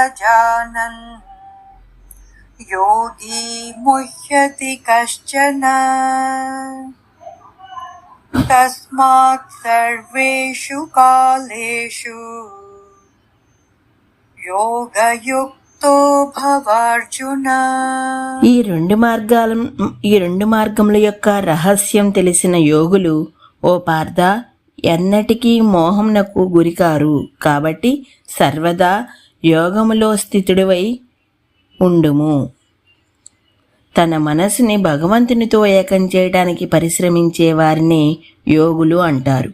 श्रुति पार्थ जानन् योगी मुह्यति कश्चन तस्मात् सर्वेषु कालेषु योगयुक्तो भवार्जुन ఈ రెండు మార్గాల ఈ రెండు మార్గముల యొక్క రహస్యం తెలిసిన యోగులు ఓ పార్థ ఎన్నటికీ మోహంనకు గురికారు కాబట్టి సర్వదా యోగములో స్థితుడివై ఉండుము. తన మనసుని భగవంతునితో ఏకం చేయడానికి పరిశ్రమించే వారిని యోగులు అంటారు.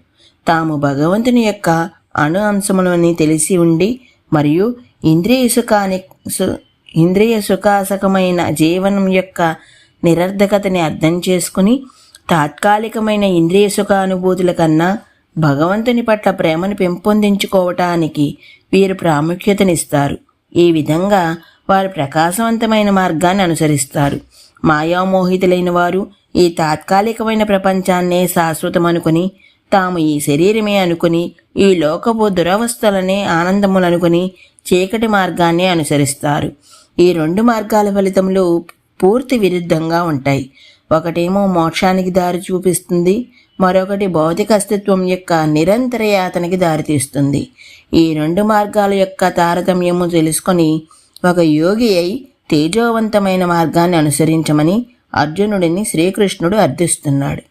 తాము భగవంతుని యొక్క అణు అంశములని తెలిసి ఉండి మరియు ఇంద్రియ సుఖాని సు- ఇంద్రియ సుఖాసకమైన జీవనం యొక్క నిరర్ధకతని అర్థం చేసుకుని తాత్కాలికమైన ఇంద్రియ సుఖానుభూతుల కన్నా భగవంతుని పట్ల ప్రేమను పెంపొందించుకోవటానికి వీరు ప్రాముఖ్యతనిస్తారు. ఈ విధంగా వారు ప్రకాశవంతమైన మార్గాన్ని అనుసరిస్తారు. మాయామోహితులైన వారు ఈ తాత్కాలికమైన ప్రపంచాన్నే శాశ్వతం అనుకుని తాము ఈ శరీరమే అనుకుని ఈ లోకపు దురవస్థలనే ఆనందములనుకుని చీకటి మార్గాన్ని అనుసరిస్తారు. ఈ రెండు మార్గాల ఫలితములు పూర్తి విరుద్ధంగా ఉంటాయి. ఒకటేమో మోక్షానికి దారి చూపిస్తుంది మరొకటి భౌతిక అస్తిత్వం యొక్క నిరంతర యాతనకి దారితీస్తుంది. ఈ రెండు మార్గాల యొక్క తారతమ్యము తెలుసుకొని ఒక యోగి అయి తేజోవంతమైన మార్గాన్ని అనుసరించమని అర్జునుడిని శ్రీకృష్ణుడు అర్థిస్తున్నాడు.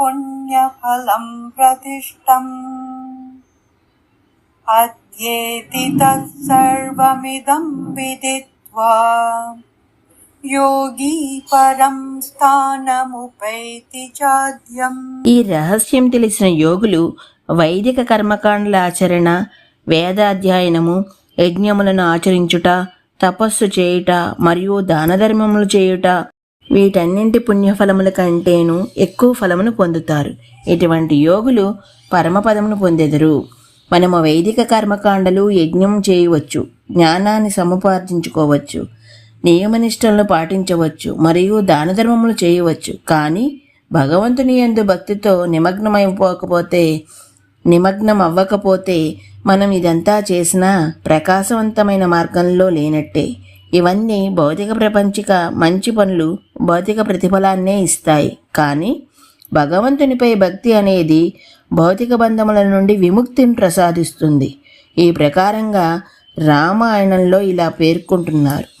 పుణ్యఫలం ప్రతిష్టం. यत् पुण्यफलं प्रतिष्ठम् अद्येति तत्सर्वमिदं विदित्वा योगी परं स्थानमुपैति चाद्यम् ఈ రహస్యం తెలిసిన యోగులు వైదిక కర్మకాండల ఆచరణ వేదాధ్యయనము యజ్ఞములను ఆచరించుట తపస్సు చేయుట మరియు దాన ధర్మములు చేయుట వీటన్నింటి పుణ్యఫలముల కంటేను ఎక్కువ ఫలమును పొందుతారు ఇటువంటి యోగులు పరమపదమును పొందెదరు మనము వైదిక కర్మకాండలు యజ్ఞం చేయవచ్చు జ్ఞానాన్ని సముపార్జించుకోవచ్చు నియమనిష్టలను పాటించవచ్చు మరియు దాన ధర్మములు చేయవచ్చు. కానీ భగవంతుని యందు భక్తితో నిమగ్నమైపోకపోతే నిమగ్నం అవ్వకపోతే మనం ఇదంతా చేసినా ప్రకాశవంతమైన మార్గంలో లేనట్టే. ఇవన్నీ భౌతిక ప్రపంచిక మంచి పనులు భౌతిక ప్రతిఫలాన్నే ఇస్తాయి. కానీ భగవంతునిపై భక్తి అనేది భౌతిక బంధముల నుండి విముక్తిని ప్రసాదిస్తుంది. ఈ ప్రకారంగా రామాయణంలో ఇలా పేర్కొంటున్నారు.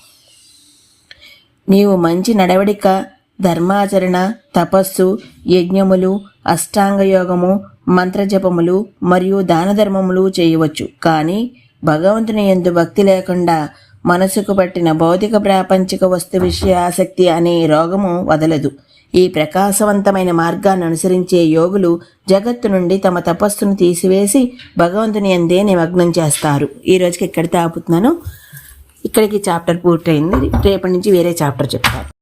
నీవు మంచి నడవడిక ధర్మాచరణ తపస్సు యజ్ఞములు అష్టాంగయోగము మంత్రజపములు మరియు దానధర్మములు చేయవచ్చు. కానీ భగవంతుని ఎందు భక్తి లేకుండా మనసుకు పట్టిన భౌతిక ప్రాపంచిక వస్తు విషయ ఆసక్తి అనే రోగము వదలదు. ఈ ప్రకాశవంతమైన మార్గాన్ని అనుసరించే యోగులు జగత్తు నుండి తమ తపస్సును తీసివేసి భగవంతుని అందే నిమగ్నం చేస్తారు. ఈ రోజుకి ఇక్కడితో ఆపుతున్నాను ఇక్కడికి చాప్టర్ పూర్తయింది. రేపటి నుంచి వేరే చాప్టర్ చెప్తాను.